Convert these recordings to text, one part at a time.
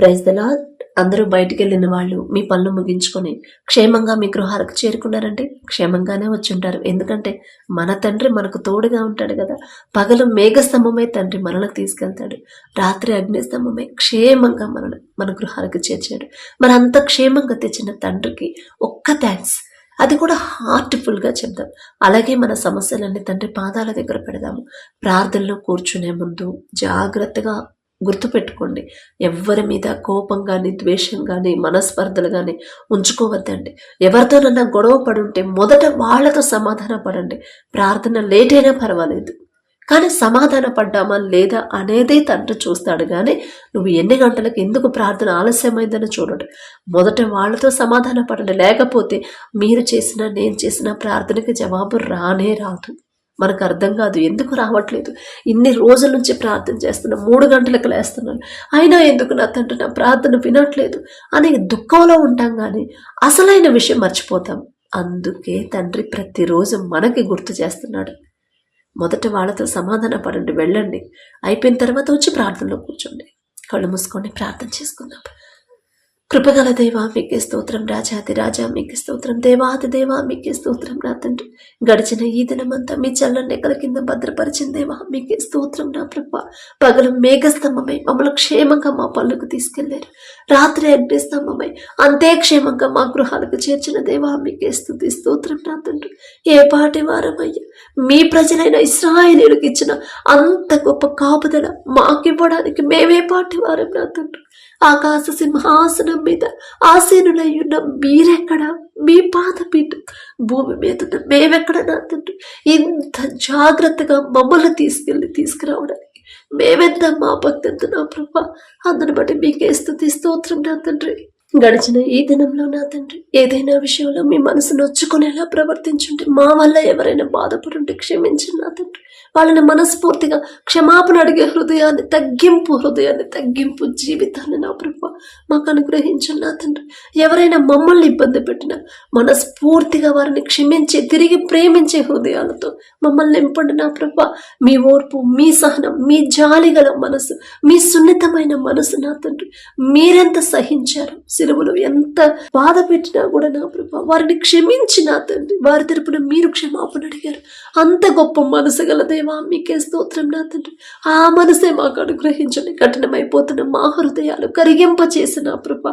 Praise దలా అందరూ బయటికి వెళ్ళిన వాళ్ళు మీ పనులు ముగించుకొని క్షేమంగా మీ గృహాలకు చేరుకున్నారంటే క్షేమంగానే వచ్చి ఉంటారు ఎందుకంటే మన తండ్రి మనకు తోడుగా ఉంటాడు కదా. పగలు మేఘస్తంభమే తండ్రి మనల్ని తీసుకెళ్తాడు. రాత్రి అగ్నిస్తంభమే క్షేమంగా మనల్ని మన గృహాలకు చేర్చాడు. మరి అంత క్షేమంగా తెచ్చిన తండ్రికి ఒక్క థ్యాంక్స్ అది కూడా హార్ట్ఫుల్గా చెప్దాం. అలాగే మన సమస్యలన్నీ తండ్రి పాదాల దగ్గర పెడదాము. ప్రార్థనలో కూర్చునే ముందు జాగ్రత్తగా గుర్తుపెట్టుకోండి. ఎవరి మీద కోపం కానీ ద్వేషం కానీ మనస్పర్ధలు కానీ ఉంచుకోవద్దండి. ఎవరితోనన్నా గొడవ పడుంటే మొదట వాళ్ళతో సమాధాన పడండి ప్రార్థన లేట్ అయినా పర్వాలేదు. కానీ సమాధాన పడ్డామా లేదా అనేదే తండ్రి చూస్తాడు కానీ నువ్వు ఎన్ని గంటలకు ఎందుకు ప్రార్థన ఆలస్యమైందని చూడండి. మొదట వాళ్ళతో సమాధాన పడండి లేకపోతే మీరు చేసిన నేను చేసిన ప్రార్థనకి జవాబు రానే రాదు. మనకు అర్థం కాదు ఎందుకు రావట్లేదు? ఇన్ని రోజుల నుంచి ప్రార్థన చేస్తున్నా మూడు గంటలకు లేస్తున్నాను. అయినా ఎందుకు నా తండ్రి నా ప్రార్థన వినట్లేదు? అనే దుఃఖంలో ఉంటాం కానీ అసలైన విషయం మర్చిపోతాం. అందుకే తండ్రి ప్రతిరోజు మనకి గుర్తు చేస్తున్నాడు. మొదట వాళ్ళతో సమాధాన పడండి వెళ్ళండి. అయిపోయిన తర్వాత వచ్చి ప్రార్థనలో కూర్చోండి. కళ్ళు మూసుకొని ప్రార్థన చేసుకుందాం. కృపగల దేవా మీకే స్తోత్రం. రాజాది రాజా మీకే స్తోత్రం. దేవాది దేవా మీకే స్తోత్రం. నా తండ్రి గడిచిన ఈ దినమంతా మీ చల్లని నెక్కల కింద భద్రపరిచిన దేవా మీకే స్తోత్రం నా ప్రభ. పగలు మేఘస్తంభమై మమ్మల్ని క్షేమంగా మా పనులకు తీసుకెళ్ళారు. రాత్రి అగ్నిస్తంభమై అంతే క్షేమంగా మా గృహాలకు చేర్చిన దేవా మీకే స్థుతి స్తోత్రం నా తండ్రి. ఏ పాటి వారమయ్యా మీ ప్రజలైన ఇస్రాయలీలకు ఇచ్చిన అంత గొప్ప కాపుదల మాకివ్వడానికి మేమే పాటి వారం నా తండ్రి. ఆకాశ సింహాసనం మీద ఆసీనులయ్యున్న మీరెక్కడ? మీ పాదపీఠం భూమి మీద ఉన్న మేమెక్కడ నా తండ్రి ఇంత జాగ్రత్తగా మమ్మల్ని తీసుకెళ్ళి తీసుకురావడానికి మేమెంత మా భక్తి ఎంత నా ప్రభా? అందుని బట్టి మీకే స్థుతి స్తోత్రం నా తండ్రి. గడిచిన ఈ దినంలో నా తండ్రి ఏదైనా విషయంలో మీ మనసు నొచ్చుకునేలా ప్రవర్తించుంటే మా వల్ల ఎవరైనా బాధపడుంటే క్షమించండి నా తండ్రి. వాళ్ళని మనస్ఫూర్తిగా క్షమాపణ అడిగే హృదయాన్ని తగ్గింపు హృదయాన్ని తగ్గింపు జీవితాన్ని నా ప్రభు మాకు అనుగ్రహించండి నా తండ్రి. ఎవరైనా మమ్మల్ని ఇబ్బంది పెట్టినా మనస్ఫూర్తిగా వారిని క్షమించి తిరిగి ప్రేమించే హృదయాలతో మమ్మల్ని నింపండి నా ప్రభు. మీ ఓర్పు మీ సహనం మీ జాలి గల మనసు మీ సున్నితమైన మనసు నా తండ్రి. మీరెంత సహించారు సిలువలు ఎంత బాధ పెట్టినా కూడా నా ప్రభు వారిని క్షమించి నా తండ్రి. వారి తరపున మీరు క్షమాపణ అడిగారు. అంత గొప్ప మనసు గలదే దేవా మీకే స్తోత్రం నా తండ్రి. ఆ మనసే మాకు అనుగ్రహించండి. కఠినమైపోతున్న మా హృదయాలు కరిగింప చేసిన ప్రభ.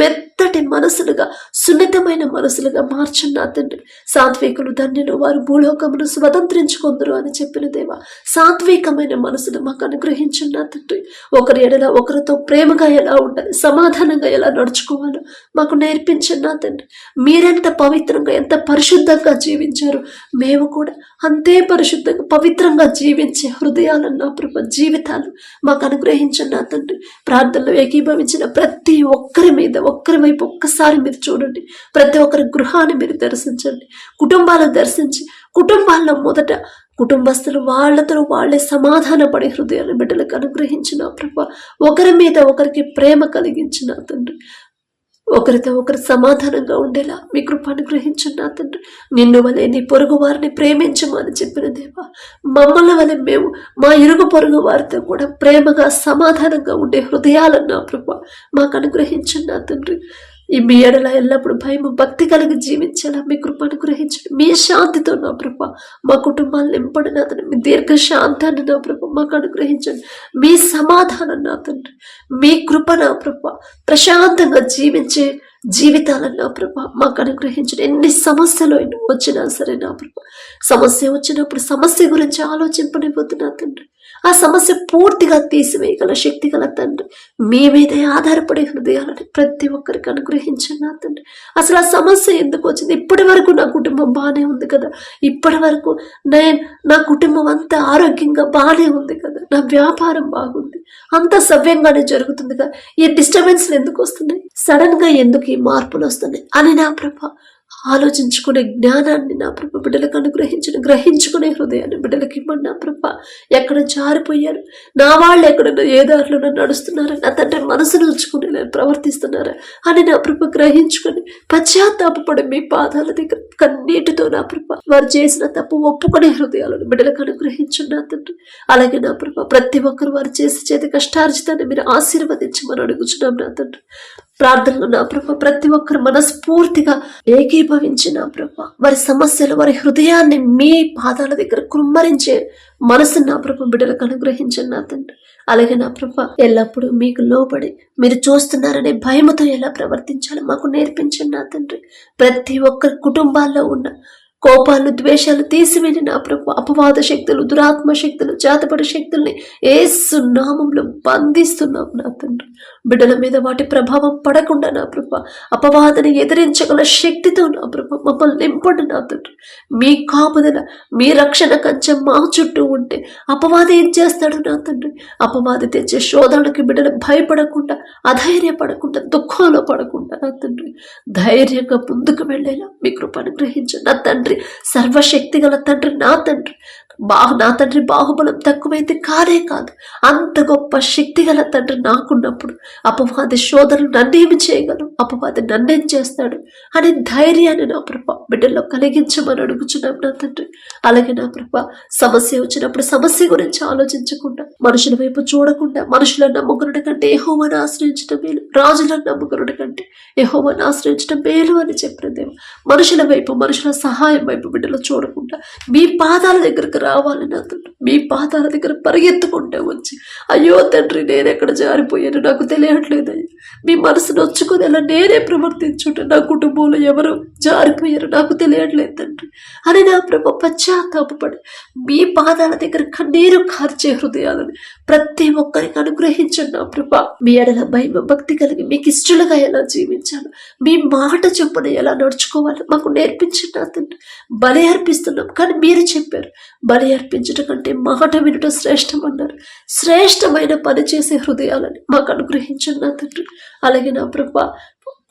మెత్తటి మనసులుగా సున్నితమైన మనసులుగా మార్చండి నా తండ్రి. సాత్వికులు ధన్యులు వారు భూలోకమును స్వతంత్రించుకుందరు అని చెప్పిన దేవా సాత్వికమైన మనసును మాకు అనుగ్రహించండి నా తండ్రి. ఒకరి ఎడల ఒకరితో ప్రేమగా ఎలా ఉండాలి సమాధానంగా ఎలా నడుచుకోవాలో మాకు నేర్పించండి నా తండ్రి. మీరెంత పవిత్రంగా ఎంత పరిశుద్ధంగా జీవించారు మేము కూడా అంతే పరిశుద్ధంగా పవిత్రంగా జీవించే హృదయాలను నా ప్రభ జీవితాలు మాకు అనుగ్రహించండి నా తండ్రి. ప్రార్థనలో ఏకీభవించిన ప్రతి ఒక్కరి మీద ఒక్కరి వైపు ఒక్కసారి మీరు చూడండి. ప్రతి ఒక్కరి గృహాన్ని మీరు దర్శించండి. కుటుంబాలను దర్శించి కుటుంబాల్లో మొదట కుటుంబస్తులు వాళ్ళతో వాళ్ళే సమాధానపడే హృదయాన్ని బిడ్డలకు అనుగ్రహించిన ప్రభ. ఒకరి మీద ఒకరికి ప్రేమ కలిగించిన తండ్రి. ఒకరితో ఒకరు సమాధానంగా ఉండేలా మీ కృపను గ్రహించిన తండ్రి. నిన్ను వలె నీ పొరుగు వారిని ప్రేమించమని చెప్పిన దేవా మమ్మల్ని వలె మేము మా ఇరుగు పొరుగు వారితో కూడా ప్రేమగా సమాధానంగా ఉండే హృదయాలన్నా ప్రభా మాకు అనుగ్రహించండి తండ్రి. ఈ మీ ఎడల ఎల్లప్పుడు భయము భక్తి కలిగి జీవించేలా మీ కృప అనుగ్రహించండి మీ శాంతితో నా ప్రభ మా కుటుంబాన్ని నింపడి నా తండ్రి మీ దీర్ఘ శాంతాన్ని నా ప్రభ మాకు అనుగ్రహించండి. మీ సమాధానం నా తండ్రి మీ కృప నా ప్రభ ప్రశాంతంగా జీవించే జీవితాలను నా ప్రభ మాకు అనుగ్రహించండి. ఎన్ని సమస్యలు ఎన్ని వచ్చినా సరే నా ప్రభ సమస్య వచ్చినప్పుడు సమస్య గురించి ఆలోచింపనిపోతున్నా తండ్రి. ఆ సమస్య పూర్తిగా తీసివేయగల శక్తి గల తండ్రి. మీ మీదే ఆధారపడే హృదయాలని ప్రతి ఒక్కరికి అనుగ్రహించండి నా తండ్రి. అసలు ఆ సమస్య ఎందుకు వచ్చింది? ఇప్పటి వరకు నా కుటుంబం బాగానే ఉంది కదా? ఇప్పటి వరకు నేను నా కుటుంబం అంతా ఆరోగ్యంగా బాగానే ఉంది కదా? నా వ్యాపారం బాగుంది. అంత సవ్యంగానే జరుగుతుంది కదా? ఈ డిస్టర్బెన్స్లు ఎందుకు వస్తున్నాయి? సడన్గా ఎందుకు ఈ మార్పులు వస్తున్నాయి? అని నా ప్రభా ఆలోచించుకునే జ్ఞానాన్ని నా ప్రభ బిడ్డలకు అనుగ్రహించిన గ్రహించుకునే హృదయాన్ని బిడ్డలకి ఇవ్వండి నా ప్రభ. ఎక్కడ జారిపోయారు? నా వాళ్ళు ఎక్కడ ఏ దారిలో నడుస్తున్నారా నా తండ్రి మనసును ఉంచుకుని నేను ప్రవర్తిస్తున్నారా? అని నా ప్రభ గ్రహించుకొని పశ్చాత్తాపడి మీ పాదాల దగ్గర కన్నీటితో నా ప్రభ వారు చేసిన తప్పు ఒప్పుకునే హృదయాలను బిడ్డలకు అనుగ్రహించండి నా తండ్రి. అలాగే నా ప్రభ ప్రతి ఒక్కరు వారు చేసి చేతి కష్టార్జితాన్ని మీరు ఆశీర్వదించమని అడుగుచున్నాం నా తండ్రి. ప్రార్థనలు నా ప్రభ ప్రతి ఒక్కరు మనస్ఫూర్తిగా ఏకీభవించి నా ప్రభ. వారి సమస్యలు వారి హృదయాన్ని మీ పాదాల దగ్గర కుమ్మరించే మనసు నా ప్రభ బిడ్డలకు అనుగ్రహించండి నా తండ్రి. అలాగే నా ప్రభ ఎల్లప్పుడూ మీకు లోబడి మీరు చూస్తున్నారనే భయముతో ఎలా ప్రవర్తించాలో మాకు నేర్పించండి నా తండ్రి. ప్రతి ఒక్కరి కుటుంబాల్లో ఉన్న కోపాలు ద్వేషాలు తీసివేని నా ప్రభు అపవాద శక్తులు దురాత్మ శక్తులు జాతపడి శక్తుల్ని ఏసు నామంలో బంధిస్తున్నాం నా తండ్రి. బిడ్డల మీద వాటి ప్రభావం పడకుండా నా ప్రభు అపవాదని ఎదిరించగల శక్తితో నా ప్రభు మమ్మల్ని నింపండి నా తండ్రి. మీ కాపుదల మీ రక్షణ కంచెం మా చుట్టూ ఉంటే అపవాది ఏం చేస్తాడు నా తండ్రి? అపవాది తెచ్చే శోధనకి బిడ్డలు భయపడకుండా అధైర్యపడకుండా దుఃఖంలో పడకుండా నా తండ్రి ధైర్యంగా ముందుకు వెళ్ళేలా మీ కృపను గ్రహించండి నా తండ్రి. సర్వశక్తి గల తండ్రి నా తండ్రి. బాహు నా తండ్రి బాహుబలం తక్కువైంది కాదే కాదు. అంత గొప్ప శక్తి గల తండ్రి నాకున్నప్పుడు అపవాది శోధనలు నన్నేమి చేయగలరు? అపవాది నన్నేం చేస్తాడు? అనే ధైర్యాన్ని నా ప్రభ బిడ్డల్లో కలిగించమని అడుగుచున్నాం నా తండ్రి. అలాగే నా ప్రభ సమస్య వచ్చినప్పుడు సమస్య గురించి ఆలోచించకుండా మనుషుల వైపు చూడకుండా మనుషులను నమ్ముకున్నట కంటే యెహోవాను ఆశ్రయించడం మేలు రాజులను నమ్ముకున్నట కంటే యెహోవాను ఆశ్రయించడం మేలు అని చెప్పిన దేవ. మనుషుల వైపు మనుషుల సహాయం వైపు బిడ్డలు చూడకుండా మీ పాదాల దగ్గరకు రావాలని అతను మీ పాదాల దగ్గర పరిగెత్తుకుంటే వచ్చి అయ్యో తండ్రి నేను ఎక్కడ జారిపోయాను నాకు తెలియట్లేదు అయ్యా మీ మనసు నొచ్చుకొని అలా నేనే ప్రవర్తించుంటే నా కుటుంబంలో ఎవరు జారిపోయారు నాకు తెలియట్లేదు తండ్రి. అని నా ప్రభ పశ్చాత్తాపడి మీ పాదాల దగ్గర కన్నీరు కార్చే హృదయాలని ప్రతి ఒక్కరికి అనుగ్రహించండి నా ప్రభ. మీ ఎడల భయం భక్తి కలిగి మీకు ఇష్టలుగా ఎలా జీవించాలో మీ మాట చొప్పున ఎలా నడుచుకోవాలో మాకు నేర్పించండి నా తండ్రి. బలి అర్పిస్తున్నాం. కానీ మీరు చెప్పారు బలి అర్పించడం కంటే మాట వినటం శ్రేష్టం అన్నారు శ్రేష్టమైన పని చేసే హృదయాలని మాకు అనుగ్రహించండి నా తండ్రి. అలాగే నా ప్రభ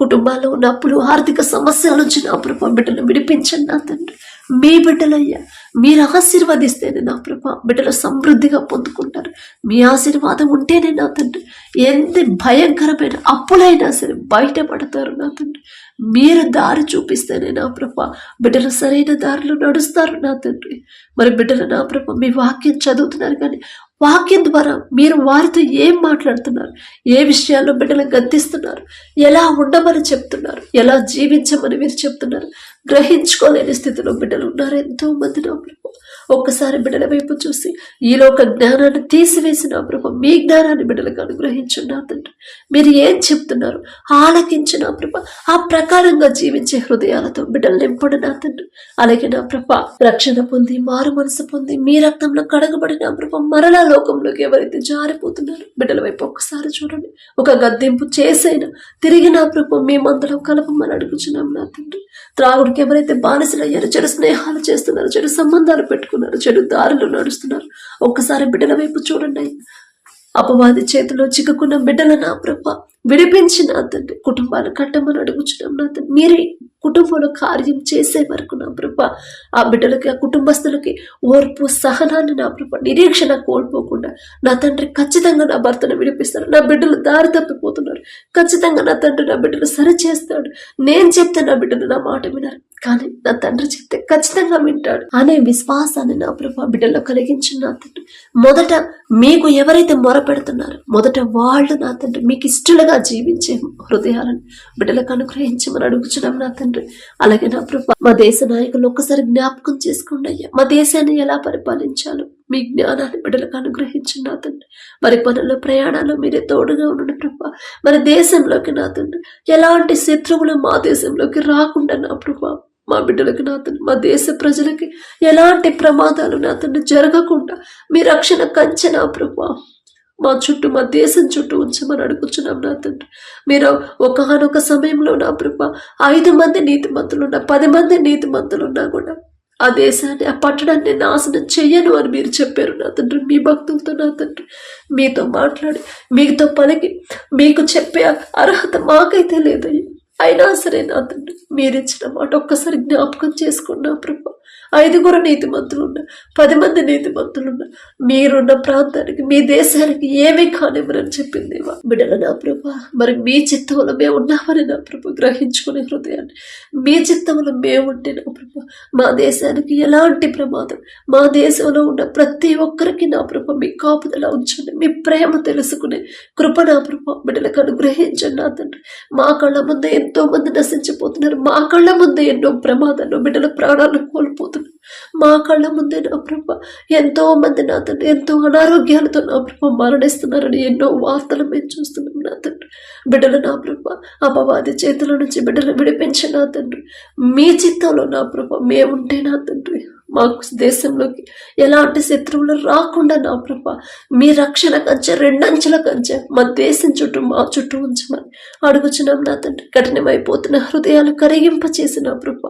కుటుంబాల్లో ఉన్న అప్పులు ఆర్థిక సమస్యల నుంచి నా ప్రభ బిడ్డలు విడిపించండి నా తండ్రి. మీ బిడ్డలయ్యా మీరు ఆశీర్వదిస్తేనే నా ప్రభ బిడ్డలు సమృద్ధిగా పొందుకుంటారు. మీ ఆశీర్వాదం ఉంటేనే నా తండ్రి. ఎంత భయంకరమైన అప్పులైనా సరే బయటపడతారు నా తండ్రి. మీరు దారి చూపిస్తేనే నా ప్రభ. బిడ్డలు సరైన దారిలో నడుస్తారు నా తండ్రి. మరి బిడ్డలు నా ప్రభ మీ వాక్యం చదువుతున్నారు కానీ వాక్యం ద్వారా మీరు వారితో ఏం మాట్లాడుతున్నారు? ఏ విషయాల్లో బిడ్డలు గద్దిస్తున్నారు? ఎలా ఉండమని చెప్తున్నారు? ఎలా జీవించమని మీరు చెప్తున్నారు? గ్రహించుకోలేని స్థితిలో బిడ్డలు ఉన్నారు ఎంతో మంది నా ప్రభు. ఒక్కసారి బిడ్డల వైపు చూసి ఈలోక జ్ఞానాన్ని తీసివేసిన నా ప్రభు మీ జ్ఞానాన్ని బిడ్డలకు అనుగ్రహించండి తండ్రి. మీరు ఏం చెప్తున్నారు? ఆలకించిన నా ప్రభ ఆ ప్రకారంగా జీవించే హృదయాలతో బిడ్డలు నింపడు నా తండ్రి. అలాగే నా ప్రభ రక్షణ పొంది మారు మనసు పొంది మీ రక్తంలో కడగబడిన నా ప్రభ మరలా లోకంలోకి ఎవరైతే జారిపోతున్నారు బిడ్డల వైపు ఒక్కసారి చూడండి. ఒక గద్దెంపు చేసైనా తిరిగి నా ప్రభు మీ మందలో కలపమని అడుగుచున్నాం నా తండ్రి. త్రాగుడికి ఎవరైతే బానిసలయ్యారో చెడు స్నేహాలు చేస్తున్నారు చెడు సంబంధాలు పెట్టుకున్నారు చెడు దారులు నడుస్తున్నారు ఒక్కసారి బిడ్డల వైపు చూడండి. అపవాది చేతిలో చిక్కుకున్న బిడ్డల నా ప్రభ. విడిపించిన తండ్రి కుటుంబాలు కట్టమని అడుగుచున్నాం నా తండ్రి మీరే కుటుంబంలో కార్యం చేసే వరకు నా ప్రభ ఆ బిడ్డలకి ఆ కుటుంబస్తులకి ఓర్పు సహనాన్ని నా ప్రభ నిరీక్షణ కోల్పోకుండా నా తండ్రి ఖచ్చితంగా నా భర్తను విడిపిస్తారు. నా బిడ్డలు దారి తప్పిపోతున్నారు. ఖచ్చితంగా నా తండ్రి నా బిడ్డలు సరి చేస్తాడు నేను చెప్తే నా బిడ్డలు నా మాట వినరు. కానీ నా తండ్రి చెప్తే ఖచ్చితంగా వింటాడు. అనే విశ్వాసాన్ని నా ప్రభా బిడ్డలో కలిగించిన నా తండ్రి మొదట మీకు ఎవరైతే మొర పెడుతున్నారో మొదట వాళ్ళు నా తండ్రి మీకు ఇష్టలుగా జీవించే హృదయాలను బిడ్డలకు అనుగ్రహించమని అడుగుచున్నాం నా తండ్రి. అలాగే నా ప్రభా మా దేశ నాయకులు ఒక్కసారి జ్ఞాపకం చేసుకోండి అయ్యా. మా దేశాన్ని ఎలా పరిపాలించాలో మీ జ్ఞానాన్ని బిడ్డలకు అనుగ్రహించండి నా తండ్రి. మరి పనుల ప్రయాణాలు మీరే తోడుగా ఉండండి ప్రభా. మరి దేశంలోకి నా తండ్రి. ఎలాంటి శత్రువులు మా దేశంలోకి రాకుండా నా ప్రభా మా బిడ్డలకి నా తండ్రి. మా దేశ ప్రజలకి ఎలాంటి ప్రమాదాలు నా తండ్రి జరగకుండా మీ రక్షణ కంచె నా ప్రభా. మా చుట్టూ మా దేశం చుట్టూ ఉంచమని అడుగుచున్నాం నా తండ్రి. మీరు ఒకనొక సమయంలో నా ప్రభ ఐదు మంది నీతిమంతులు ఉన్నా పది మంది నీతి మంతులున్నా కూడా ఆ దేశాన్ని ఆ పట్టణాన్ని నాశనం చెయ్యను అని మీరు చెప్పారు నా తండ్రి. మీ భక్తులతో నా తండ్రి. మీతో మాట్లాడి మీతో పలికి మీకు చెప్పే అర్హత మాకైతే లేదయ్యా. అయినా సరే నా తండ్రి మీరిచ్చిన మాట ఒక్కసారి జ్ఞాపకం చేసుకున్నా ప్రభా ఐదుగురు నీతిమంతులున్న పది మంది నీతిమంతులున్న మీరున్న ప్రాంతానికి మీ దేశానికి ఏమీ కానివ్వరని చెప్పింది బిడ్డల నా ప్రభ మరి మీ చిత్తంలో మేము ఉన్నామని నా ప్రభు గ్రహించుకునే హృదయాన్ని మీ చిత్తంలో మేము ఉంటే నా ప్రభ మా దేశానికి ఎలాంటి ప్రమాదం మా దేశంలో ఉన్న ప్రతి ఒక్కరికి నా ప్రభ మీ కాపుదల ఉంచండి మీ ప్రేమ తెలుసుకునే కృప నా ప్రభ బిడ్డలకు అనుగ్రహించండి నా తండ్రి. మా కళ్ళ ముందే ఎంతో మంది నశించిపోతున్నారు మా కళ్ళ ముందే ఎన్నో ప్రమాదాలు బిడ్డల ప్రాణాలు కోల్పోతున్నారు. మా కళ్ళ ముందే నా ప్రభ. ఎంతో మంది నా తండ్రి ఎంతో అనారోగ్యాలతో నా ప్రభ మరణిస్తున్నారని ఎన్నో వార్తలు మేము చూస్తున్నాం నా తండ్రి. బిడ్డలు నా ప్రభ అపవాది చేతుల నుంచి బిడ్డలు విడిపించి నా తండ్రి. మీ చిత్తంలో నా ప్రభ మేముంటే నా తండ్రి. మాకు దేశంలోకి ఎలాంటి శత్రువులు రాకుండా నా ప్రభ మీ రక్షణ కంచె రెండంచెల కంచె మా దేశం చుట్టూ మా చుట్టూ ఉంచమని అడుగుచున్నాం నా తండ్రి. కఠినమైపోతున్న హృదయాలు కరిగింప చేసిన ప్రభ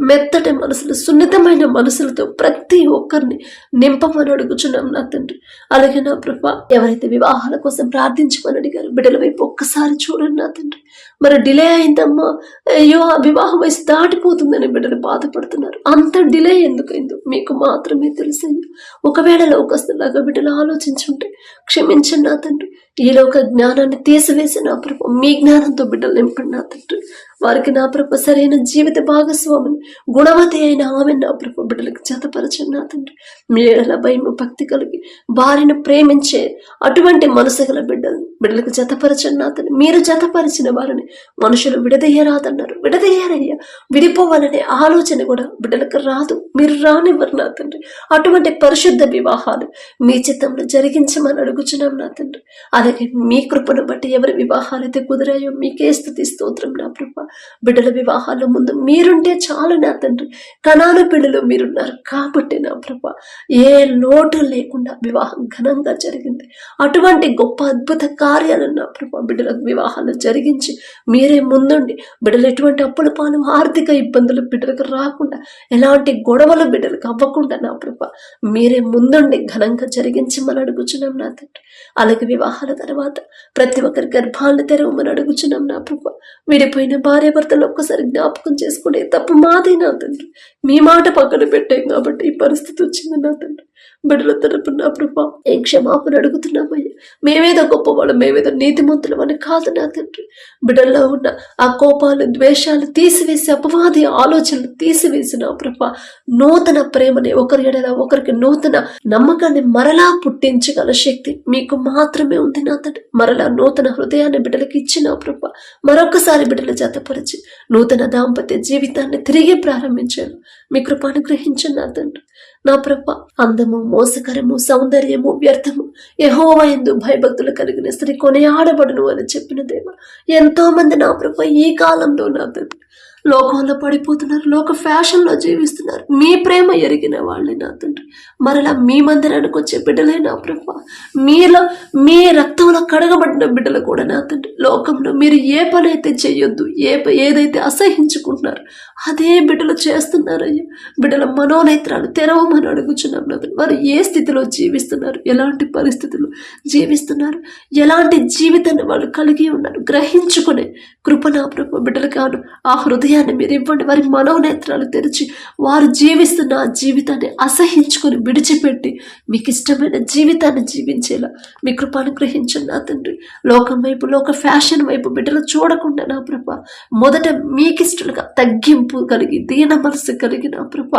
మెత్తటి మనసులు సున్నితమైన మనసులతో ప్రతి ఒక్కరిని నింపమని అడుగుచున్నాం నా తండ్రి. అలాగే నా ప్రభ ఎవరైతే వివాహాల కోసం ప్రార్థించమని అడిగారు బిడ్డల వైపు ఒక్కసారి చూడండి నా తండ్రి. మరి డిలే అయిందమ్మా అయ్యో ఆ వివాహం వయసు దాటిపోతుందని బిడ్డలు బాధపడుతున్నారు. అంత డిలే ఎందుకైంది మీకు మాత్రమే తెలుసయ్యా ఒకవేళ లోకస్తులాగా బిడ్డలు ఆలోచించుంటే క్షమించండి నా తండ్రి. ఈ లోక జ్ఞానాన్ని తీసివేసి నా ప్రభు మీ జ్ఞానంతో బిడ్డలు నింపండి నా తండ్రి. వారికి నా ప్రభు సరైన జీవిత భాగస్వామిని గుణవతి అయిన ఆమె నా ప్రభు బిడ్డలకు చేతపరచండి నా తండ్రి. మేడల భయం భక్తి కలిగి భార్యను ప్రేమించే అటువంటి మనసు గల బిడ్డలు బిడ్డలకు జతపరచండి నా మీరు జతపరిచిన వారిని మనుషులు విడదీయరాదన్నారు. విడదయ్యారయ్యా విడిపోవాలనే ఆలోచన కూడా బిడ్డలకు రాదు. మీరు రానివ్వరు నా తండ్రి అటువంటి పరిశుద్ధ వివాహాలు మీ చిత్తంలో జరిగించమని అడుగుచున్నాం నా తండ్రి అలాగే మీ కృపను బట్టి ఎవరి వివాహాలు అయితే కుదిరాయో మీకే స్థుతి స్తోత్రం నా ప్రభ. బిడ్డల వివాహాల ముందు మీరుంటే చాలు నా తండ్రి కణాలు పిల్లలు మీరున్నారు కాబట్టి నా ప్రభ. ఏ లోటు లేకుండా వివాహం ఘనంగా జరిగింది. అటువంటి గొప్ప అద్భుత కార్యాలను నా బిడ్డలకు వివాహాలు జరిగించి మీరే ముందుండి. బిడ్డలు ఎటువంటి అప్పుల పాలు ఆర్థిక ఇబ్బందులు బిడ్డలకు రాకుండా ఎలాంటి గొడవలు బిడ్డలకు అవ్వకుండా నా ప్రభ మీరే ముందుండి ఘనంగా జరిగించి మనం అడుగుచున్నాం నా తండ్రి. అలాగే వివాహాల తర్వాత ప్రతి ఒక్కరి గర్భాలను తెరవమని అడుగుచున్నాం నా ప్రభ. విడిపోయిన భార్య భర్తలు ఒక్కసారి జ్ఞాపకం చేసుకునే తప్పు మాదే నా తండ్రి. మీ మాట పక్కన పెట్టాం కాబట్టి ఈ పరిస్థితి వచ్చింది నా తండ్రి. బిడ్డల తరపున ప్రభా ఏ క్షమాపణ అడుగుతున్నామయ్యా? మేమేదో గొప్పవాళ్ళం మేమేదో నీతిమంతులం అని కాదు నా తండ్రి. బిడ్డల్లో ఉన్న ఆ కోపాలు ద్వేషాలు తీసివేసి అపవాది ఆలోచనలు తీసివేసి నా ప్రభా నూతన ప్రేమని ఒకరి ఎడల ఒకరికి నూతన నమ్మకాన్ని మరలా పుట్టించగల శక్తి మీకు మాత్రమే ఉంది నా తండ్రి. మరలా నూతన హృదయాన్ని బిడ్డలకి ఇచ్చిన ప్రభా మరొకసారి బిడ్డలు జతపరిచి నూతన దాంపత్య జీవితాన్ని తిరిగి ప్రారంభించాను మీ కృపానుగ్రహించండి నా తండ్రి నా ప్రభ అందము మోసకరము సౌందర్యము వ్యర్థము యహోవ ఎందు భయభక్తులు కలిగిన స్త్రీ కొనియాడబడును అని చెప్పిన దేవ ఎంతో మంది నా ప్రభ ఈ కాలంలో నా తండ్రి లోకంలో పడిపోతున్నారు లోక ఫ్యాషన్లో జీవిస్తున్నారు. మీ ప్రేమ ఎరిగిన వాళ్ళే నా తండ్రి. మరలా మీ మందిరానికి వచ్చే బిడ్డలే నా ప్రభ. మీలో మీ రక్తంలో కడగబడిన బిడ్డలు కూడా నా తండ్రి. లోకంలో మీరు ఏ పని అయితే చేయొద్దు ఏ ప- ఏదైతే అసహించుకుంటున్నారు అదే బిడ్డలు చేస్తున్నారయ్యా. బిడ్డల మనోనేత్రాలు తెరవమని అడుగుచున్నాం నా తండ్రి. వారు ఏ స్థితిలో జీవిస్తున్నారు ఎలాంటి పరిస్థితులు జీవిస్తున్నారు ఎలాంటి జీవితాన్ని వాళ్ళు కలిగి ఉన్నారు గ్రహించుకునే కృప నా ప్రభు. బిడ్డలకు కాను ఆ హృదయాన్ని మీరు ఇవ్వండి. వారి మనోనేత్రాలు తెరిచి వారు జీవిస్తున్న ఆ జీవితాన్ని అసహించుకొని విడిచిపెట్టి మీకు ఇష్టమైన జీవితాన్ని జీవించేలా మీ కృప అనుగ్రహించండి నా తండ్రి. లోకం వైపు లోక ఫ్యాషన్ వైపు బిడ్డలు చూడకుండా నా ప్రభ మొదట మీకిష్టలుగా తగ్గింపు కలిగి దీన మనసు కలిగి నా ప్రభ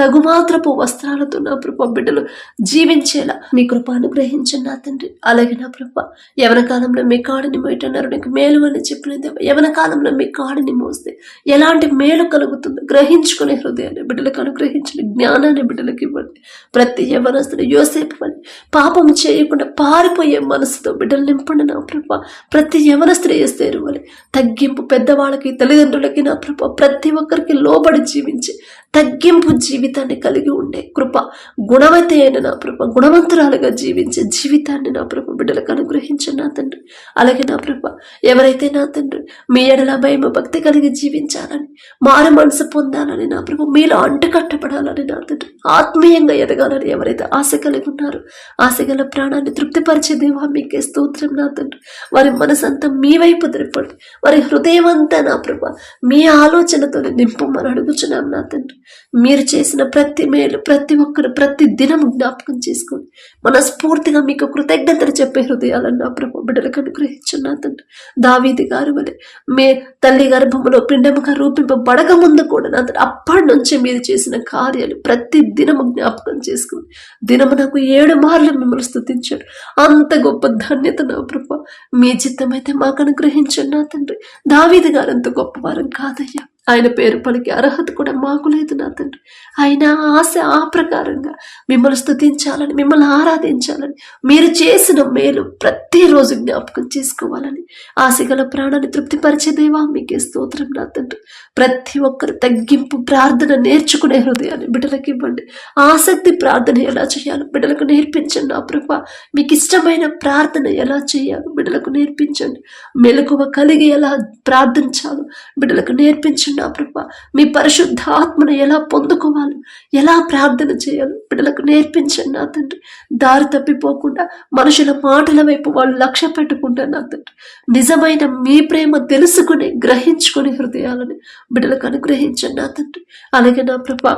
తగుమాత్రపు వస్త్రాలతో నా ప్రభ బిడ్డలు జీవించేలా మీ కృప అనుగ్రహించండి నా తండ్రి. అలాగే నా ప్రభ యవన కాలంలో మీ కాడిని మోయటన్నారు నీకు మేలు అని చెప్పిన దేవా యవన కాలంలో మీ కాడిని మోస్తే ఎలాంటి మేలు కలుగుతుందో? గ్రహించుకునే హృదయాన్ని బిడ్డలకు అనుగ్రహించిన జ్ఞానాన్ని బిడ్డలకు ఇవ్వండి. ప్రతి యవనస్తుని యోసేపు అని పాపం చేయకుండా పారిపోయే మనసుతో బిడ్డలు నింపండి నా ప్రభ. ప్రతి యవనస్తుడు వేస్తేరు అని తగ్గింపు పెద్దవాళ్ళకి తల్లిదండ్రులకి నా ప్రభ. ప్రతి ఒక్కరికి లోబడి జీవించి తగ్గింపు జీవితాన్ని కలిగి ఉండే కృప గుణవతి అయిన నా ప్రభ గుణవంతురాలుగా జీవించే జీవితాన్ని నా ప్రభ బిడ్డలకు అనుగ్రహించండి నా తండ్రి. అలాగే నా ప్రభ ఎవరైతే నా తండ్రి మీ ఎడల భయమ భక్తి కలిగి జీవించాలని మారు మనసు పొందాలని నా ప్రభ మీలో అంటుకట్టబడాలని నా తండ్రి ఆత్మీయంగా ఎదగాలని ఎవరైతే ఆశ కలిగి ఉన్నారో ఆశ గల ప్రాణాన్ని తృప్తిపరిచే దేవా మీకే స్తోత్రం నా తండ్రి. వారి మనసంతా మీ వైపు తిరపండి వారి హృదయం అంతా నా ప్రభ మీ ఆలోచనతో నింపమని అడుగుచున్నాం నా తండ్రి. మీరు చేసిన ప్రతి మేలు ప్రతి ఒక్కరు ప్రతి దినం జ్ఞాపకం చేసుకోండి. మనస్ఫూర్తిగా మీకు కృతజ్ఞతలు చెప్పే హృదయాలను నా ప్రభు బిడ్డలకు అనుగ్రహించున్నా తండ్రి దావీది గారు వలె. మే తల్లి గర్భములో పిండముగా రూపింపబడక ముందు కూడా నా తండ్రి అప్పటి నుంచి మీరు చేసిన కార్యాలు ప్రతి దినము జ్ఞాపకం చేసుకుని దినము నాకు ఏడు మార్లు మిమ్మల్ని స్థుతించాడు. అంత గొప్ప ధన్యత నా ప్రభు. మీ చిత్తమైతే మాకు అనుగ్రహించండి నా తండ్రి. దావీది గారు అంత గొప్పవారం కాదయ్యా. ఆయన పేరు పలికి అర్హత కూడా మాకు లేదు నా తండ్రి. ఆయన ఆశ ఆ ప్రకారంగా మిమ్మల్ని స్థుతించాలని మిమ్మల్ని ఆరాధించాలని మీరు చేసిన మేలు ప్రతిరోజు జ్ఞాపకం చేసుకోవాలని ఆశగల ప్రాణాన్ని తృప్తిపరిచే దేవా మీకే స్తోత్రం నా తండ్రి. ప్రతి ఒక్కరు తగ్గింపు ప్రార్థన నేర్చుకునే హృదయాన్ని బిడ్డలకు ఇవ్వండి. ఆసక్తి ప్రార్థన ఎలా చేయాలో బిడ్డలకు నేర్పించండి నా ప్రభ. మీకు ఇష్టమైన ప్రార్థన ఎలా చేయాలో బిడ్డలకు నేర్పించండి. మెలకువ కలిగి ఎలా ప్రార్థించాలో బిడ్డలకు నేర్పించండి నా ప్రభ. మీ పరిశుద్ధ ఆత్మను ఎలా పొందుకోవాలి ఎలా ప్రార్థన చేయాలో బిడ్డలకు నేర్పించండి నా తండ్రి. దారి తప్పిపోకుండా మనుషుల మాటల వైపు వాళ్ళు లక్ష్య పెట్టుకుంటారు నా తండ్రి నిజమైన మీ ప్రేమ తెలుసుకుని గ్రహించుకుని హృదయాలని బిడ్డలకు అనుగ్రహించండి నా తండ్రి. అలాగే నా ప్రభా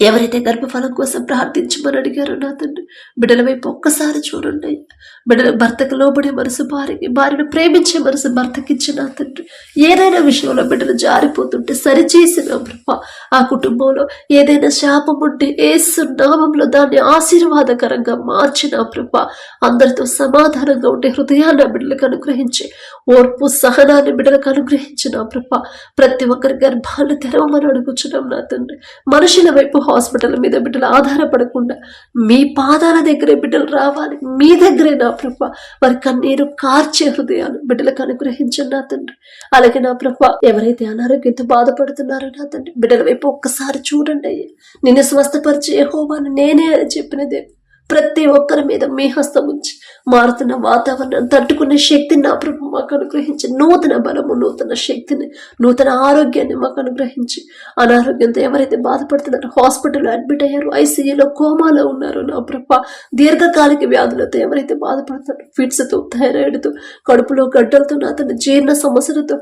ఎవరైతే గర్భఫలం కోసం ప్రార్థించమని అడిగారో నా తండ్రి బిడ్డల వైపు ఒక్కసారి చూడండి అయ్యా. బిడ్డల భర్తకు లోబడే మనసు భార్యకి భార్యను ప్రేమించే మనసు భర్తకిచ్చి నా తండ్రి. ఏదైనా విషయంలో బిడ్డలు జారిపోతుంటే సరిచేసిన బ్రహ్మ ఆ కుటుంబంలో ఏదైనా శాపం ఉంటే ఏసు నామంలో దాన్ని ఆశీర్వాదకరంగా మార్చిన బ్రహ్మ అందరితో సమాధానంగా ఉండే హృదయాన్ని బిడ్డలకు అనుగ్రహించి ఓర్పు సహనాన్ని బిడ్డలకు అనుగ్రహించిన బ్రహ్మ ప్రతి ఒక్కరి గర్భాలు తెరవమని అడుగుచున్నాం నా తండ్రి. మనుషుల వైపు హాస్పిటల్ మీద బిడ్డలు ఆధారపడకుండా మీ పాదాల దగ్గరే బిడ్డలు రావాలి మీ దగ్గరే నా ప్రభ. వారి కన్నీరు కార్చే హృదయాలు బిడ్డలకు అనుగ్రహించండి నా తండ్రి. అలాగే నా ప్రభ ఎవరైతే అనారోగ్యంతో బాధపడుతున్నారో నా తండ్రి బిడ్డల వైపు ఒక్కసారి చూడండి అయ్యా. నిన్ను స్వస్థపరిచే యెహోవాను నేనే అని చెప్పినదే. ప్రతి ఒక్కరి మీద మీ హస్తం ఉంచి మారుతున్న వాతావరణం తట్టుకునే శక్తిని నా ప్రభు మాకు అనుగ్రహించి నూతన బలము నూతన శక్తిని నూతన ఆరోగ్యాన్ని మాకు అనుగ్రహించి అనారోగ్యంతో ఎవరైతే బాధపడుతున్నారో హాస్పిటల్లో అడ్మిట్ అయ్యారు ఐసీయూలో కోమాలో ఉన్నారు నా ప్రభ దీర్ఘకాలిక వ్యాధులతో ఎవరైతే బాధపడుతున్నారో ఫిట్స్తో థైరాయిడ్తో కడుపులో గడ్డలతో నా తన జీర్ణ సమస్యలతో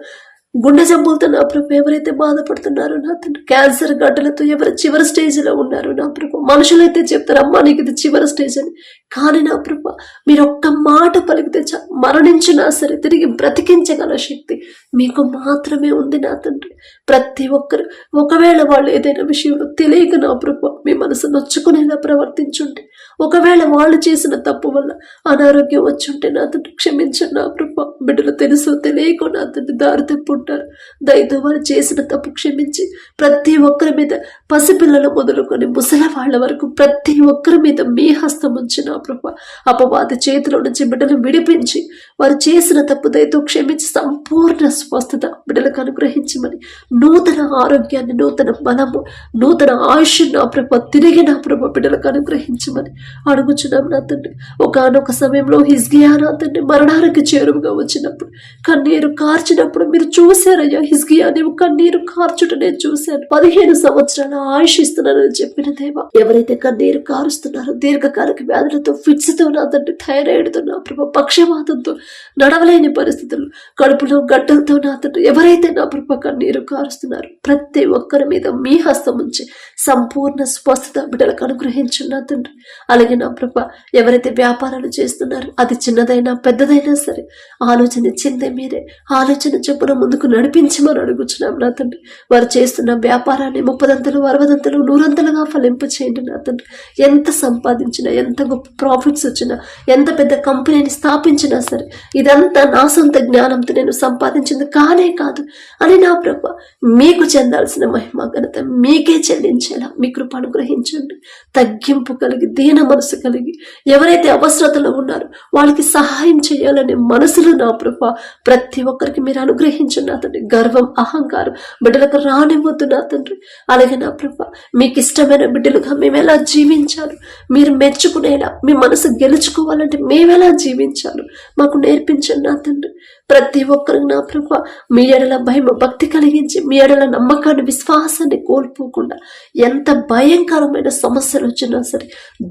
గుండె జబ్బులతో నా ప్రభు ఎవరైతే బాధపడుతున్నారో నా తండ్రి క్యాన్సర్ గడ్డలతో ఎవరు చివరి స్టేజ్లో ఉన్నారు నా ప్రభు. మనుషులైతే చెప్తారు అమ్మా నీకు ఇది చివరి స్టేజ్ అని. కానీ నా ప్రభు మీరు ఒక్క మాట పలికితే చా మరణించినా సరే తిరిగి బ్రతికించగల శక్తి మీకు మాత్రమే ఉంది నా తండ్రి. ప్రతి ఒక్కరు ఒకవేళ వాళ్ళు ఏదైనా విషయంలో తెలియక నా ప్రభు మీ మనసు నొచ్చుకునేలా ప్రవర్తించుంటే ఒకవేళ వాళ్ళు చేసిన తప్పు వల్ల అనారోగ్యం వచ్చుంటే నా తండ్రి క్షమించండి నా ప్రభు. బిడ్డలు తెలుసు తెలియక నా తండ్రి దారి తప్పుంటారు. దయతో వారు చేసిన తప్పు క్షమించి ప్రతి ఒక్కరి మీద పసిపిల్లలు మొదలుకొని ముసలి వాళ్ళ వరకు ప్రతి ఒక్కరి మీద మీ హస్తం ఉంచి నా ప్రభు. అపవాది చేతిలో నుంచి బిడ్డలు విడిపించి వారు చేసిన తప్పు దయతో క్షమించి సంపూర్ణ స్వస్థత బిడ్డలకు అనుగ్రహించమని నూతన ఆరోగ్యాన్ని నూతన బలము నూతన ఆయుష్ నా ప్రభ తిరిగి నా ప్రభ బిడ్డలకు అనుగ్రహించమని అడుగుచున్నాం నా తండ్రి. ఒకనొక సమయంలో హిజ్గియా నా తండ్రి మరణానికి చేరువుగా వచ్చినప్పుడు కన్నీరు కార్చినప్పుడు మీరు చూశారయ్యా హిజ్గియా నీవు కన్నీరు కార్చుట నేను చూశాను. పదిహేను సంవత్సరాల ఆయుష్ ఇస్తున్నానని చెప్పిన దేవ ఎవరైతే కన్నీరు కారుస్తున్నారో దీర్ఘకాలిక వ్యాధులతో ఫిట్స్తో నా తండ్రి థైరాయిడ్తో నా ప్రభ పక్షవాతంతో నడవలేని పరిస్థితులు కడుపులో గడ్డలతో నా తండ్రి ఎవరైతే నా ప్రభ కన్నీరు కారుస్తున్నారు ప్రతి ఒక్కరి మీద మీ హస్తం ఉంచి సంపూర్ణ స్వస్థత బిడ్డలకు అనుగ్రహించున్నా తండ్రి. అలాగే నా ప్రభ ఎవరైతే వ్యాపారాలు చేస్తున్నారో అది చిన్నదైనా పెద్దదైనా సరే ఆలోచన ఇచ్చిందే మీరే. ఆలోచన చెప్పున ముందుకు నడిపించమని అడుగుచున్నాం నా తండ్రి. వారు చేస్తున్న వ్యాపారాన్ని ముప్పదంతలు అరవదంతలు నూరంతలుగా ఫలింపు చేయండి నా తండ్రి. ఎంత సంపాదించినా ఎంత గొప్ప ప్రాఫిట్స్ వచ్చినా ఎంత పెద్ద కంపెనీని స్థాపించినా సరే ఇదంతా నా సొంత జ్ఞానంతో నేను సంపాదించింది కానే కాదు. అని నా ప్రభ మీకు చెందాల్సిన మహిమ ఘనత మీకే చెల్లించేలా మీ కృప అనుగ్రహించండి. తగ్గింపు కలిగి దీన మనసు కలిగి ఎవరైతే అవసరతలో ఉన్నారో వాళ్ళకి సహాయం చేయాలనే మనసులో నా ప్రభ ప్రతి ఒక్కరికి మీరు అనుగ్రహించండి నా తండ్రి గర్వం అహంకారం బిడ్డలకు రానివ్వద్దు నా తండ్రి. అలాగే నా ప్రభ మీకు ఇష్టమైన బిడ్డలుగా మేము ఎలా జీవించాలి? మీరు మెచ్చుకునేలా మీ మనసు గెలుచుకోవాలంటే మేము ఎలా జీవించాలి? మాకు నేర్పించండి నా తండ్రి. ప్రతి ఒక్కరికి నా ప్రభ మీ ఎడల భయం భక్తి కలిగించి మీ ఎడల నమ్మకాన్ని విశ్వాసాన్ని కోల్పోకుండా ఎంత భయంకరమైన సమస్యలు వచ్చినా సరే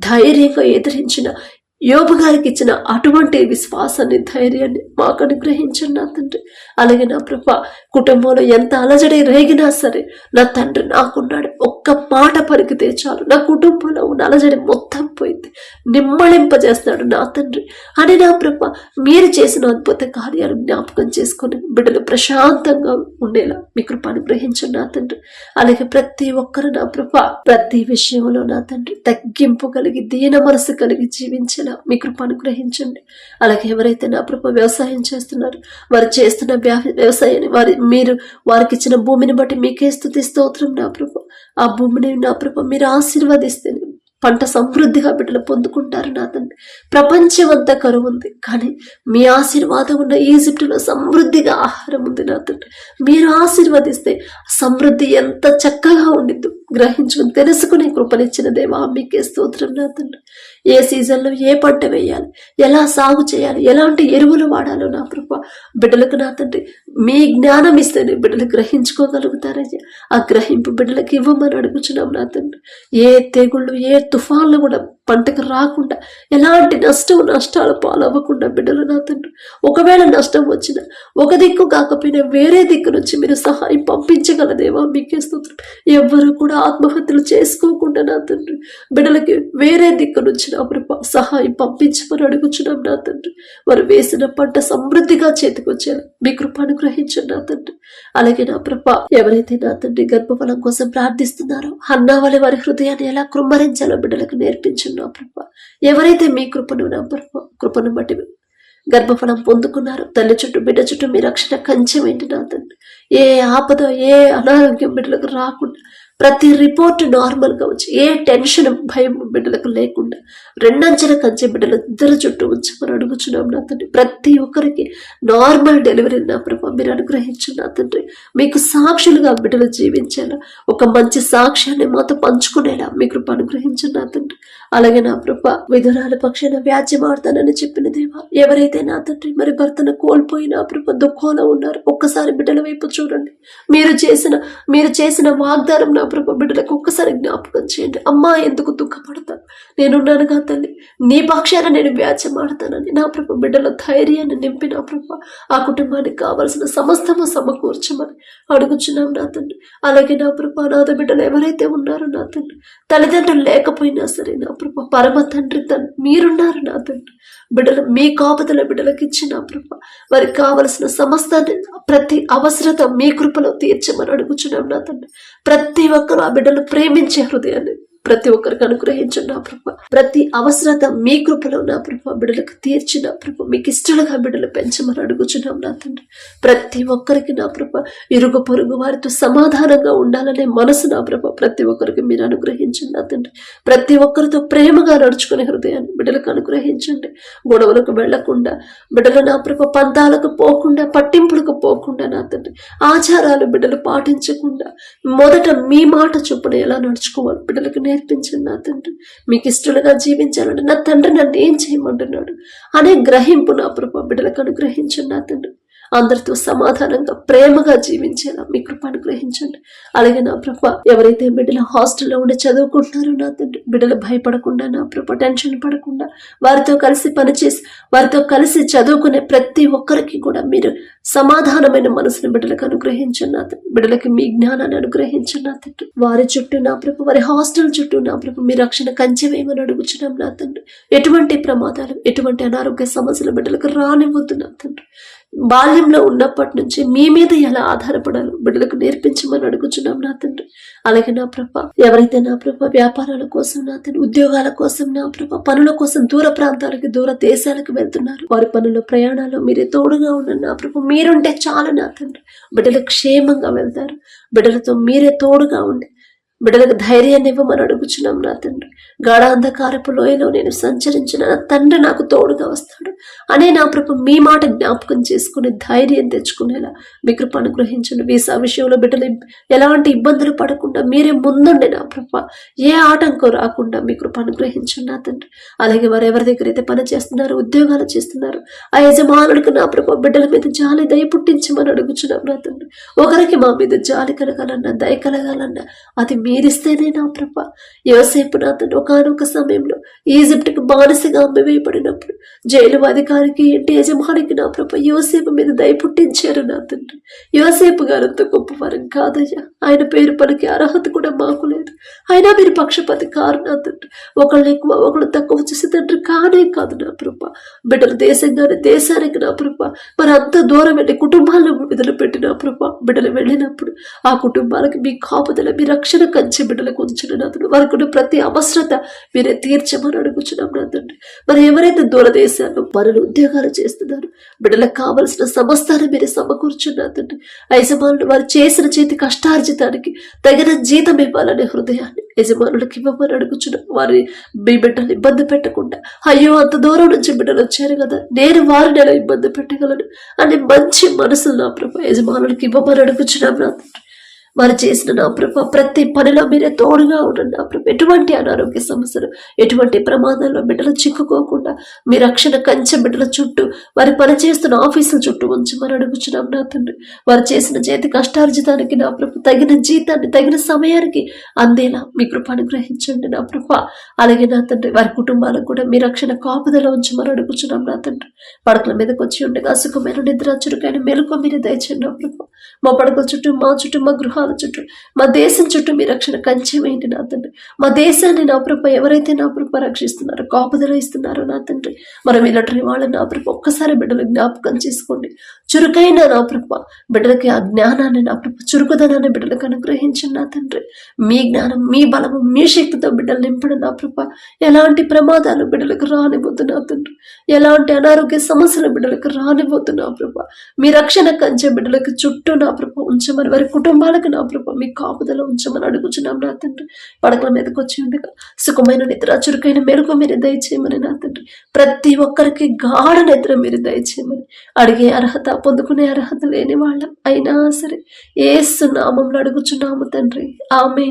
ధైర్యంగా ఎదిరించిన యోబు గారికి ఇచ్చిన అటువంటి విశ్వాసాన్ని ధైర్యాన్ని మాకు అనుగ్రహించండి నా తండ్రి. అలాగే నా ప్రభ కుటుంబంలో ఎంత అలజడి రేగినా సరే నా తండ్రి నాకున్నాడు. ఒక్క మాట పలికితే చాలు. నా కుటుంబంలో ఉన్న అలజడి మొత్తం పోయింది. నిమ్మళింపజేస్తాడు నా తండ్రి. అని నా ప్రభ మీరు చేసిన అద్భుత కార్యాలు జ్ఞాపకం చేసుకొని బిడ్డలు ప్రశాంతంగా ఉండేలా మీ కృప అనుగ్రహించండి నా తండ్రి. అలాగే ప్రతి ఒక్కరు నా ప్రభ ప్రతి విషయంలో నా తండ్రి తగ్గింపు కలిగి దీన మనసు కలిగి జీవించేలా మీ కృప అనుగ్రహించండి అలాగే ఎవరైతే నా ప్రభ వ్యవసాయం చేస్తున్నారు వారు చేస్తున్న వ్యవసాయాన్ని వారి మీరు వారికి ఇచ్చిన భూమిని బట్టి మీకే స్థుతి స్తోత్రం నా ప్రభ ఆ భూమిని నా ప్రభ మీరు ఆశీర్వదిస్తే పంట సమృద్ధిగా బిడ్డలు పొందుకుంటారు నా తండ్రి. ప్రపంచం అంతా కరువు ఉంది కానీ మీ ఆశీర్వాదం ఉన్న ఈజిప్టులో సమృద్ధిగా ఆహారం ఉంది నా తండ్రి. మీరు ఆశీర్వదిస్తే సమృద్ధి ఎంత చక్కగా ఉండిద్దు గ్రహించుకుని తెలుసుకునే కృపనిచ్చిన దేవా మీకే స్తోత్రం నా తండ్రి. ఏ సీజన్లో ఏ పంట వేయాలి? ఎలా సాగు చేయాలి? ఎలాంటి ఎరువులు వాడాలో నా కృప? బిడ్డలకు నా తండ్రి మీ జ్ఞానం ఇస్తేనే బిడ్డలు గ్రహించుకోగలుగుతారయ్యా. ఆ గ్రహింపు బిడ్డలకు ఇవ్వమని అడుగుచున్నాం నా తండ్రి. ఏ తెగుళ్ళు ఏ తుఫాన్లు కూడా పంటకు రాకుండా ఎలాంటి నష్టం నష్టాలు పాలవ్వకుండా బిడ్డలు నా తండ్రి. ఒకవేళ నష్టం వచ్చిన ఒక దిక్కు కాకపోయినా వేరే దిక్కు నుంచి మీరు సహాయం పంపించగలదేమో మీకే స్తోత్రం. ఎవ్వరు కూడా ఆత్మహత్యలు చేసుకోకుండా నా తండ్రి. బిడ్డలకి వేరే దిక్కు నుంచి నా సహాయం పంపించమని అడుగుచున్నాం నా తండ్రి. వారు వేసిన పంట సమృద్ధిగా చేతికొచ్చారు మీ కృప అనుగ్రహించండి నా తండ్రి. అలాగే నా ప్రభ ఎవరైతే నా తండ్రి గర్భఫలం కోసం ప్రార్థిస్తున్నారో అన్నా వారి హృదయాన్ని ఎలా కృమ్మరించాలో బిడ్డలకు నేర్పించండి. చేస్తున్నావు ప్రభు. ఎవరైతే మీ కృపను నా కృపను బట్టి గర్భఫలం పొందుకున్నారు తల్లి చుట్టూ బిడ్డ చుట్టూ మీ రక్షణ కంచెం ఏంటి నా తండ్రి? ఏ ఆపద ఏ అనారోగ్యం బిడ్డలకు రాకుండా ప్రతి రిపోర్ట్ నార్మల్గా వచ్చి ఏ టెన్షన్ భయం బిడ్డలకు లేకుండా రెండంచెల కంచె బిడ్డలు ఇద్దరు చుట్టూ ఉంచమని అడుగుచున్నాం నా తండ్రి. ప్రతి ఒక్కరికి నార్మల్ డెలివరీ నా ప్రభా మీరు అనుగ్రహించు నా తండ్రి. మీకు సాక్షులుగా బిడ్డలు జీవించేలా ఒక మంచి సాక్ష్యాన్ని మాతో పంచుకునేలా మీ కృప అనుగ్రహించు నా తండ్రి. అలాగే నా ప్రభ విధురాల పక్షాన వ్యాజ్యం ఆడతానని చెప్పిన దేవా ఎవరైతే నా తండ్రి మరి భర్తను కోల్పోయి నా ప్రభ దుఃఖంలో ఉన్నారు ఒక్కసారి బిడ్డల వైపు చూడండి. మీరు చేసిన మీరు చేసిన వాగ్దానం నా ప్రభ బిడ్డలకు ఒక్కసారి జ్ఞాపకం చేయండి. అమ్మా ఎందుకు దుఃఖపడతాను నేనున్నానుగా తల్లి. నీ పక్షాన నేను వ్యాజ్యం ఆడతానని నా ప్రభ బిడ్డల ధైర్యాన్ని నింపి నా ప్రభ ఆ కుటుంబానికి కావలసిన సమస్తము సమకూర్చమని అడుగుచున్నాం నా తండ్రి అలాగే నా ప్రభ నాద బిడ్డలు ఎవరైతే ఉన్నారో నా తండ్రి తల్లిదండ్రులు లేకపోయినా సరే నా ప్రభ పరమ తండ్రి తను మీరున్నారు నా తండ్రి బిడ్డలు మీ కాపతల బిడ్డలకు ఇచ్చి నా వారికి కావలసిన సమస్తాన్ని ప్రతి అవసరత మీ కృపలో తీర్చమని అడుగుచున్నాం నా తండ్రి ప్రతి ఒక్కరు ఆ బిడ్డలు ప్రేమించే హృదయాన్ని ప్రతి ఒక్కరికి అనుగ్రహించండి నా ప్రభ. ప్రతి అవసరత మీ కృపలో నా ప్రభ బిడ్డలకు తీర్చి నా ప్రభ. మీకు ఇష్టలుగా బిడ్డలు పెంచమని అడుగుచున్నాం నా తండ్రి. ప్రతి ఒక్కరికి నా ప్రభ ఇరుగు పొరుగు వారితో సమాధానంగా ఉండాలనే మనసు నా ప్రభ. ప్రతి ఒక్కరికి మీరు అనుగ్రహించండి నా తండ్రి. ప్రతి ఒక్కరితో ప్రేమగా నడుచుకునే హృదయాన్ని బిడ్డలకు అనుగ్రహించండి. గొడవలకు వెళ్ళకుండా బిడ్డలు నా ప్రభ పంతాలకు పోకుండా పట్టింపులకు పోకుండా నా తండ్రి. ఆచారాలు బిడ్డలు పాటించకుండా మొదట మీ మాట చొప్పున ఎలా నడుచుకోవాలి? బిడ్డలకు నేర్పించండి నా తండ్రి. మీకు ఇష్టలుగా జీవించాలంటే నా తండ్రి నన్ను ఏం చేయమంటున్నాడు? అనే గ్రహింపు నా ప్రభ బిడ్డలకు అనుగ్రహించండి నా తండ్రి. అందరితో సమాధానంగా ప్రేమగా జీవించేలా మీ కృప అనుగ్రహించండి. అలాగే నా ప్రభ ఎవరైతే బిడ్డల హాస్టల్లో ఉండి చదువుకుంటున్నారో నా తండ్రి బిడ్డలు భయపడకుండా నా ప్రభ టెన్షన్ పడకుండా వారితో కలిసి పనిచేసి వారితో కలిసి చదువుకునే ప్రతి ఒక్కరికి కూడా మీరు సమాధానమైన మనసుని బిడ్డలకు అనుగ్రహించండి నా తండ్రి. బిడ్డలకి మీ జ్ఞానాన్ని అనుగ్రహించండి నా తండ్రి. వారి చుట్టూ నా ప్రభు వారి హాస్టల్ చుట్టూ నా ప్రభు మీ రక్షణ కంచెవేమని అడుగుచున్నాం నా తండ్రి. ఎటువంటి ప్రమాదాలు ఎటువంటి అనారోగ్య సమస్యలు బిడ్డలకు రానివ్వద్దు నా తండ్రి. బాల్యంలో ఉన్నప్పటి నుంచి మీ మీద ఎలా ఆధారపడాలో బిడ్డలకు నేర్పించమని అడుగుచున్నాం నా తండ్రి. అలాగే నా ప్రభ ఎవరైతే నా ప్రభ వ్యాపారాల కోసం నా తండ్రి ఉద్యోగాల కోసం నా ప్రభ పనుల కోసం దూర ప్రాంతాలకి దూర దేశాలకు వెళ్తున్నారు. వారి పనుల ప్రయాణాలు మీరే తోడుగా ఉన్న నా ప్రభ. మీరుంటే చాలు నా తండ్రి. బిడ్డలు క్షేమంగా వెళ్తారు. బిడ్డలతో మీరే తోడుగా ఉండి బిడ్డలకు ధైర్యాన్ని ఇవ్వమని అడుగుచున్నాం నా తండ్రి. గాఢాంధకారపు లోయలో నేను సంచరించిన నా తండ్రి నాకు తోడుగా వస్తాడు. అనే నా ప్రభు మీ మాట జ్ఞాపకం చేసుకుని ధైర్యం తెచ్చుకునేలా మీ కృప అనుగ్రహించండి. వీసా విషయంలో బిడ్డలు ఎలాంటి ఇబ్బందులు పడకుండా మీరే ముందుండి నా ప్రభ. ఏ ఆటంకం రాకుండా మీ కృప అనుగ్రహించండి నా తండ్రి. అలాగే వారు ఎవరి దగ్గర అయితే పని చేస్తున్నారు ఉద్యోగాలు చేస్తున్నారు ఆ యజమానులకు నా ప్రభ బిడ్డల మీద జాలి దయ పుట్టించమని అడుగుచున్నాం నా తండ్రి. ఒకరికి మా మీద జాలి కలగాలన్నా దయ కలగాలన్నా అది మీ మీరిస్తేనే నా ప్రభ. యోసేపు నాతను ఒకనొక సమయంలో ఈజిప్ట్కి బానిసగా అమ్మివేయబడినప్పుడు జైలు అధికారికి ఇంటి యజమానికి నా ప్రభ యోసేపు మీద దయ పుట్టించారు నా తండ్రి. యోసేపు గారంత గొప్పవారం కాదయ్యా. ఆయన పేరు పలికి అర్హత కూడా మాకు లేదు. అయినా మీరు పక్షపాతి కారు నా తండ్రి. ఒకళ్ళు ఎక్కువ ఒకళ్ళు తక్కువ చేసే తండ్రి కానే కాదు నా ప్రభ. బిడ్డలు దేశంగానే దేశానికి నా ప్రభ. మరి అంత దూరం వెళ్ళి కుటుంబాలను విడుదల పెట్టిన ప్రభ. బిడ్డలు వెళ్ళినప్పుడు ఆ కుటుంబాలకు మీ కాపుదల మీ రక్షణ మంచి బిడ్డలకు ఉంచిన నాథుడు వారికి ఉన్న ప్రతి అవసరత మీరే తీర్చమని అడుగుచున్నాం నా తండ్రి. మరి ఎవరైతే దూరదేశాల్లో పనులు ఉద్యోగాలు చేస్తున్నారు బిడ్డలకు కావలసిన సమస్తాన్ని మీరే సమకూర్చున్నా తండ్రి. యజమానులు వారు చేసిన చేతి కష్టార్జితానికి తగిన జీతం ఇవ్వాలనే హృదయాన్ని యజమానులకు ఇవ్వమని అడుగుచున్నాం. వారి మీ బిడ్డలు ఇబ్బంది పెట్టకుండా అయ్యో అంత దూరం నుంచి బిడ్డలు వచ్చారు కదా నేను వారిని ఎలా ఇబ్బంది పెట్టగలను? అని మంచి మనసులు నా ప్రభు యజమానులకు ఇవ్వమని అడుగుచున్నాం నా తండ్రి. వారు చేసిన నా ప్రభ ప్రతి పనిలో మీరే తోడుగా ఉండండి. నా ప్రభ ఎటువంటి అనారోగ్య సమస్యలు ఎటువంటి ప్రమాదాల్లో బిడ్డలు చిక్కుకోకుండా మీ రక్షణ కంచె బిడ్డల చుట్టూ వారి పని చేస్తున్న ఆఫీసుల చుట్టూ ఉంచమని అడుగుచున్నాం నా తండ్రి. వారు చేసిన చేతి కష్టార్జితానికి నా ప్రభు తగిన జీతాన్ని తగిన సమయానికి అందేలా మీ కృప అనుగ్రహించండి నా ప్రభ. అలాగే నా తండ్రి వారి కుటుంబాలకు కూడా మీ రక్షణ కాపుదల ఉంచమని అడుగుచున్నాం నా తండ్రి. పడకల మీదకి వచ్చి ఉండగా సుఖమైన నిద్ర చురుకైన మెలకు మీరు దయచండి నా ప్రభు. మా పడకల చుట్టూ మా చుట్టూ మా గృహాల చుట్టూ మా దేశం చుట్టూ మీ రక్షణ కంచె నా తండ్రి. మా దేశాన్ని నా ప్రభ ఎవరైతే నా ప్రభ రక్షిస్తున్నారో కాపుదల ఇస్తున్నారో నా తండ్రి మనం ఇలాంటి వాళ్ళ నా ప్రభ ఒక్కసారి బిడ్డలు జ్ఞాపకం చేసుకోండి. చురుకైన నా ప్రభ బిడ్డలకి ఆ జ్ఞానాన్ని నా ప్రభ చురుకుదనాన్ని బిడ్డలకు అనుగ్రహించండి నా తండ్రి. మీ జ్ఞానం మీ బలము మీ శక్తితో బిడ్డలు నింపడం నా ప్రభ. ఎలాంటి ప్రమాదాలు బిడ్డలకు రానివద్దు నా తండ్రి. ఎలాంటి అనారోగ్య సమస్యలు బిడ్డలకు రానివద్దు నా ప్రభ. మీ రక్షణ కంచె బిడ్డలకు చుట్టూ నా ప్రభ ఉంచమని వారి కుటుంబాలకు నా ప్రభ మీ కాపుదల ఉంచమని అడుగుచున్నాం నా తండ్రి. పడకల మీదకి వచ్చి ఉండగా సుఖమైన నిద్ర చురుకైన మెరుగు మీరు దయచేయమని నా తండ్రి. ప్రతి ఒక్కరికి గాఢ నిద్ర మీరు దయచేయమని అడిగే అర్హత పొందుకునే అర్హత లేని వాళ్ళం అయినా సరే ఏసు నామంలో అడుగుచున్నాము తండ్రి. ఆమె